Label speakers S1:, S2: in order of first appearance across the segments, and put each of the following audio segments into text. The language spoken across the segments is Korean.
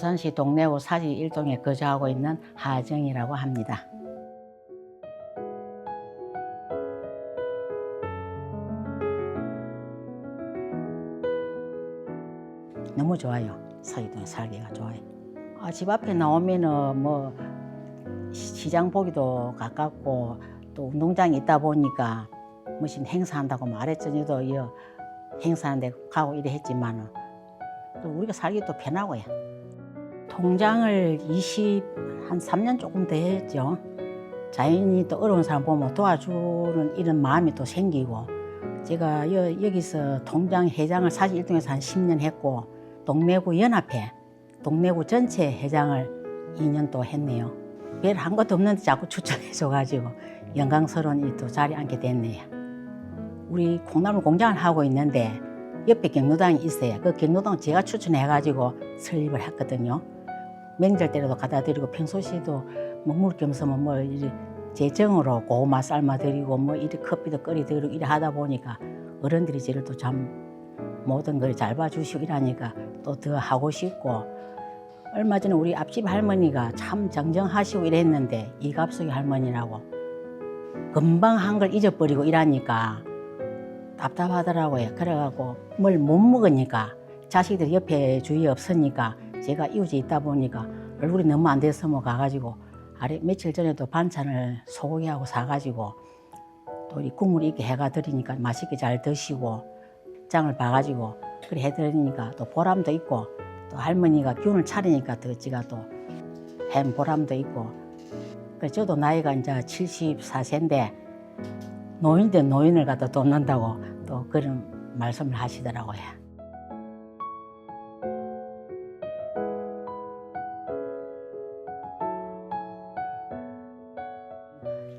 S1: 부산시 동래구 사지 일동에 거주하고 있는 하정이라고 합니다. 너무 좋아요. 사지동에 살기가 좋아요. 아, 집 앞에 나오면은 뭐 시- 시장 보기도 가깝고 또 운동장이 있다 보니까 무슨 행사한다고 말했더니도 이 행사하는데 가고 이래 했지만은 또 우리가 살기 또 편하고요. 통장을 20, 한 3년 조금 더 했죠. 자연히 또 어려운 사람 보면 도와주는 이런 마음이 또 생기고 제가 여, 여기서 통장 회장을 사실 일동에서 한 10년 했고 동래구 연합회 동래구 전체 회장을 2년 또 했네요. 별 한 것도 없는데 자꾸 추천해줘가지고 영광스러운 이또 자리에 앉게 됐네요. 우리 콩나물 공장을 하고 있는데 옆에 경로당이 있어요. 그 경로당 제가 추천해가지고 설립을 했거든요. 명절 때라도 갖다 드리고 평소시에도 뭐 먹물 겸서면 뭐 재정으로 고구마 삶아 드리고 뭐 이리 커피도 끓이 드리고 이래 하다 보니까 어른들이 저를 또 참 모든 걸 잘 봐주시고 이러니까 또 더 하고 싶고 얼마 전에 우리 앞집 할머니가 참 정정하시고 이랬는데 이갑석이 할머니라고 금방 한 걸 잊어버리고 이러니까 답답하더라고요. 그래갖고 뭘 못 먹으니까 자식들이 옆에 주위에 없으니까 제가 이웃에 있다 보니까 얼굴이 너무 안 돼서 뭐 가가지고 아래 며칠 전에도 반찬을 소고기하고 사가지고 또 이 국물 있게 해가 드리니까 맛있게 잘 드시고 장을 봐가지고 그래 해드리니까 또 보람도 있고 또 할머니가 기운을 차리니까 더 지가 또 햄 보람도 있고 그래 저도 나이가 이제 74세인데 노인데 노인을 갖다 돕는다고 또 그런 말씀을 하시더라고요.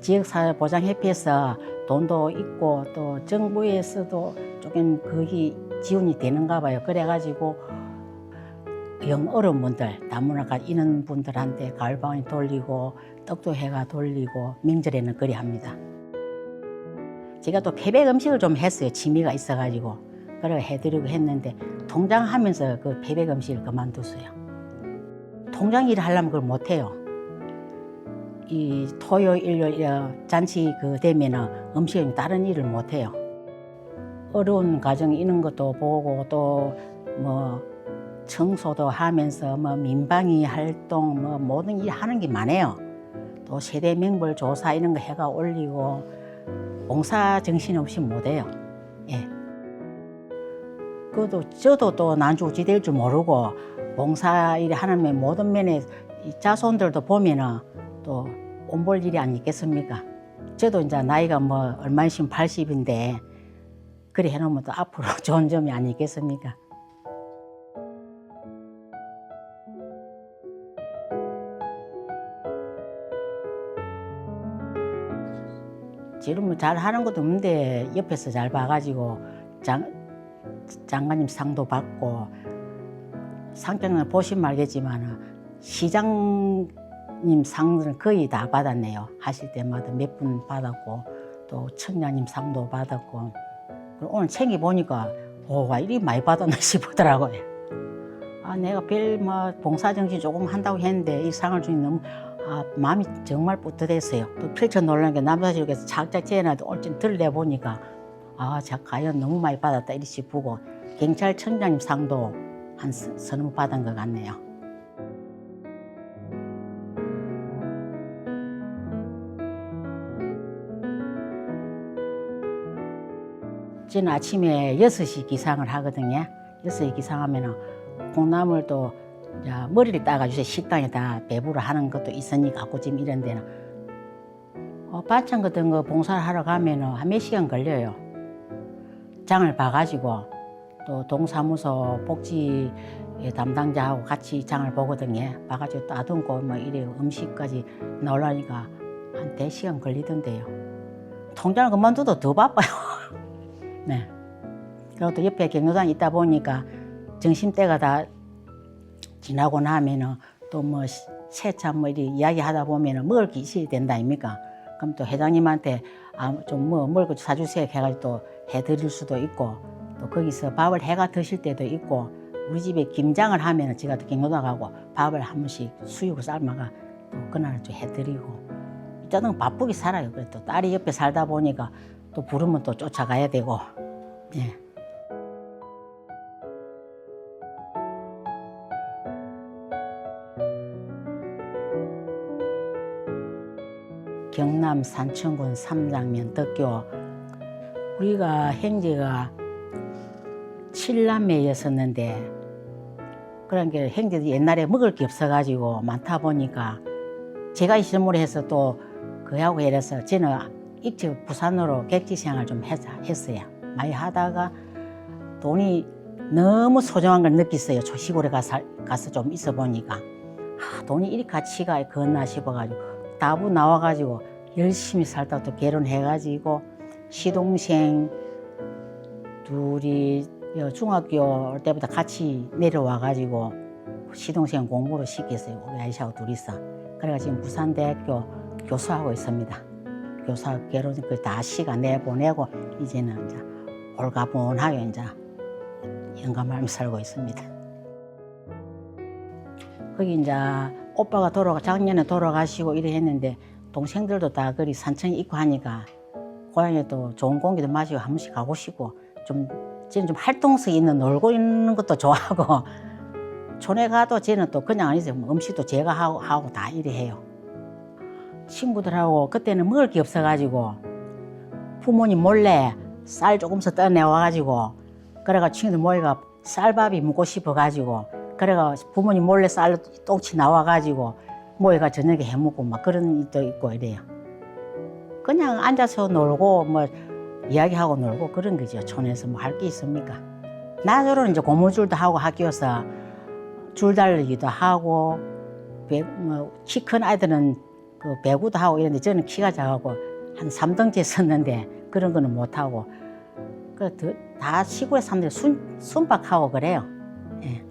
S1: 지역사회보장협회에서 돈도 있고 또 정부에서도 조금 거기 지원이 되는가 봐요. 그래가지고 영 어려운 분들, 다문화가 있는 분들한테 가을방에 돌리고 떡도 해가 돌리고 명절에는 그리 합니다. 제가 또 패백 음식을 좀 했어요. 취미가 있어가지고 그래 해드리고 했는데 통장 하면서 그 패백 음식을 그만뒀어요. 통장 일을 하려면 그걸 못해요. 이 토요 일요일 잔치 그 되면은 음식은 다른 일을 못 해요. 어려운 가정이 있는 것도 보고 또 뭐 청소도 하면서 뭐 민방위 활동 뭐 모든 일 하는 게 많아요. 또 세대 명벌 조사 이런 거 해가 올리고 봉사 정신 없이 못 해요. 예. 그것도 저도 또 난주지 될 줄 모르고 봉사 일 하는 모든 면에 이 자손들도 보면은 또 온볼 일이 아니 겠습니까? 저도 이제 나이가 뭐 얼마 있으면 80인데 그래 해놓으면 또 앞으로 좋은 점이 아니겠습니까? 지금 뭐 잘 하는 것도 없는데 옆에서 잘 봐가지고 장, 장관님 상도 받고 상장을 보시면 알겠지만 시장 님 상을 거의 다 받았네요. 하실 때마다 몇 분 받았고 또 청량님 상도 받았고 오늘 챙겨 보니까 오와 이리 많이 받았나 싶더라고요. 아 내가 별뭐 봉사 정신 조금 한다고 했는데 이 상을 주니 너무 아, 마음이 정말 뿌듯했어요. 또 펼쳐 놀라는 게 착착 재놔도 올진 들려 보니까 아, 자 과연 너무 많이 받았다 이리 싶고 경찰청장님 상도 한 서- 서너 번 받은 것 같네요. 저는 아침에 6시 기상을 하거든요. 6시 기상하면은 콩나물도 이제 머리를 따가지고 식당에다 배부를 하는 것도 있으니까 아구찜 이런 데는 어, 반찬 같은 거 봉사를 하러 가면은 한몇 시간 걸려요. 장을 봐가지고 또 동사무소 복지 담당자하고 같이 장을 보거든요. 봐가지고 따듬고 뭐 이래 음식까지 나오려니까 한 대시간 걸리던데요. 통장을 그만둬도 더 바빠요. 네. 그리고 또 옆에 경로당 있다 보니까 점심때가 다 지나고 나면은 또 뭐 세차 뭐 이리 이야기 하다 보면은 먹을 게 있어야 된다 아닙니까? 그럼 또 회장님한테 아, 좀뭐 먹을 거 사주세요 해가지고 또 해드릴 수도 있고 또 거기서 밥을 해가 드실 때도 있고 우리 집에 김장을 하면은 제가 또 경로도 가고 밥을 한 번씩 수육을 삶아가 또 그날은 좀 해드리고 일단은 바쁘게 살아요. 그래도 딸이 옆에 살다 보니까 또 부르면 또 쫓아가야 되고 예. 경남 산청군 삼장면 덕교 우리가 형제가 칠남매였었는데 그런 게 형제들이 옛날에 먹을 게 없어가지고 많다 보니까 제가 이 실무를 해서 또 그하고 이래서 저는 일찍 부산으로 객지 생활 좀 했, 했어요. 많이 하다가 돈이 너무 소중한 걸 느꼈어요. 저 시골에 가서, 가서 좀 있어 보니까 아, 돈이 이리 가치가 걷나 싶어가지고 다부 나와가지고 열심히 살다 또 결혼해가지고 시동생 둘이 여 중학교 올 때부터 같이 내려와가지고 시동생 공부를 시켰어요. 우리 아이샤하고 둘이서. 그래가 지금 부산대학교 교수하고 있습니다. 교사 결혼 그다 시간 내보내고 이제는 이제 올가분하게 이제 영감하며 살고 있습니다. 거기 이제 오빠가 돌아가 작년에 돌아가시고 이래 했는데 동생들도 다 그리 산청에 있고 하니까 고향에 또 좋은 공기도 마시고 한 번씩 가고 싶고 좀 저는 좀 활동성 있는 놀고 있는 것도 좋아하고. 촌에 가도 저는 또 그냥 아니죠 뭐 음식도 제가 하고, 하고 다 이래 해요 친구들하고 그때는 먹을 게 없어가지고 부모님 몰래 쌀 조금씩 떠내와가지고 그래가 친구들 모이가 쌀밥이 먹고 싶어가지고 그래가 부모님 몰래 쌀 똥치 나와가지고 모이가 저녁에 해먹고 막 그런 일도 있고 이래요 그냥 앉아서 놀고 뭐 이야기하고 놀고 그런 거죠. 촌에서 뭐 할 게 있습니까? 나저는 이제 고무줄도 하고 학교에서 줄 달리기도 하고 뭐 키 큰 아이들은 그 배구도 하고 이런데 저는 키가 작아고 한 3등째 섰는데 그런 거는 못 하고 그 다 시골에 사람들이 순 순박하고 그래요. 예.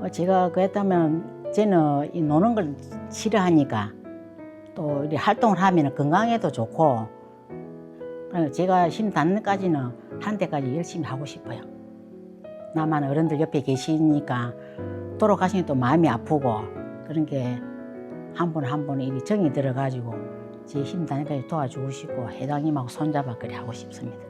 S1: 어, 제가 그랬다면 저는 이 노는 걸 싫어하니까 또 이렇게 활동을 하면 건강에도 좋고 제가 힘 닿는 데까지는 한 때까지 열심히 하고 싶어요. 나만 어른들 옆에 계시니까 돌아가시니 또 마음이 아프고 그런 게 한 분 한 분 일이 정이 들어가지고 제힘 데까지 도와주고 싶고 회장님하고 손잡아 그래 하고 싶습니다.